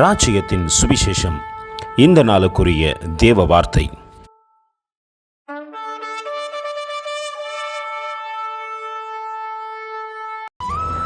ராஜ்யத்தின் சுவிசேஷம் இந்த நாளுக்குரிய தேவ வார்த்தை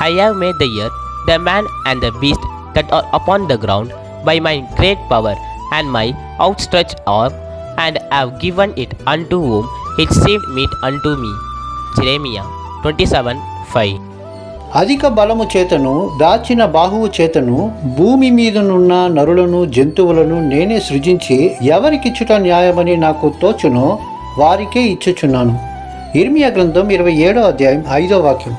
I have made the earth, the man and the beast that are upon the ground by my great power and my outstretched arm, and have given it unto whom it seemed meet unto me. Jeremiah 27 5. అధిక బలము చేతను దాచిన బాహువు చేతను భూమి మీదనున్న నరులను జంతువులను నేనే సృజించి ఎవరికిచ్చుట న్యాయమని నాకు తోచునో వారికే ఇచ్చుచున్నాను ఇర్మియా గ్రంథం ఇరవై ఏడో అధ్యాయం ఐదో వాక్యం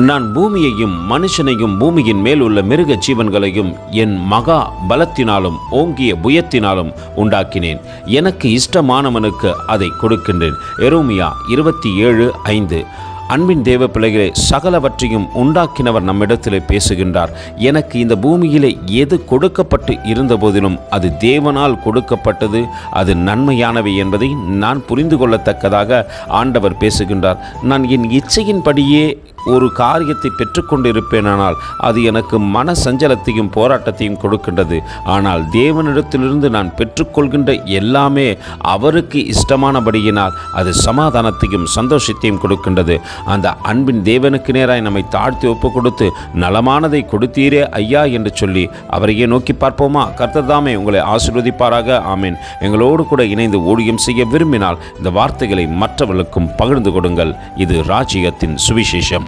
நான் பூமியையும் மனுஷனையும் பூமியின் மேல் உள்ள மிருக ஜீவன்களையும் என் மகா பலத்தினாலும் ஓங்கிய புயத்தினாலும் உண்டாக்கினேன் எனக்கு இஷ்டமானவனுக்கு அதை கொடுக்கின்றேன் எரோமியா இருபத்தி ஏழு ஐந்து அன்பின் தேவ பிள்ளைகளே சகலவற்றையும் உண்டாக்கினவர் நம்மிடத்திலே பேசுகின்றார். எனக்கு இந்த பூமியிலே எது கொடுக்கப்பட்டு இருந்த போதிலும் அது தேவனால் கொடுக்கப்பட்டது அது நன்மையானவை என்பதை நான் புரிந்து கொள்ளத்தக்கதாக ஆண்டவர் பேசுகின்றார். நான் என் இச்சையின்படியே ஒரு காரியத்தை பெற்றுக்கொண்டிருப்பேனானால் அது எனக்கு மன சஞ்சலத்தையும் போராட்டத்தையும் கொடுக்கின்றது. ஆனால் தேவனிடத்திலிருந்து நான் பெற்றுக்கொள்கின்ற எல்லாமே அவருக்கு இஷ்டமானபடியினால் அது சமாதானத்தையும் சந்தோஷத்தையும் கொடுக்கின்றது. அந்த அன்பின் தேவனுக்கு நேராய் நம்மை தாழ்த்தி ஒப்பு கொடுத்து நலமானதை கொடுத்தீரே ஐயா என்று சொல்லி அவரையே நோக்கி பார்ப்போமா? கர்த்ததாமே உங்களை ஆசிர்வதிப்பாராக. ஆமேன். எங்களோடு கூட இணைந்து ஊழியம் செய்ய விரும்பினால் இந்த வார்த்தைகளை மற்றவர்களுக்கும் பகிர்ந்து கொடுங்கள். இது ராஜ்யத்தின் சுவிசேஷம்.